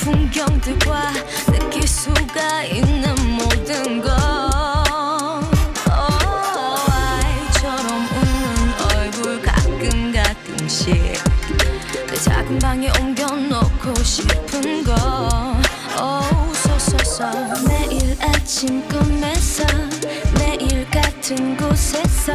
풍경들과 느낄 수가 있는 모든 것 oh, 아이처럼 웃는 얼굴 가끔 가끔씩 작은 방에 옮겨놓고 싶은 거 oh, so, so, so. 매일 아침 꿈에서 매일 같은 곳에서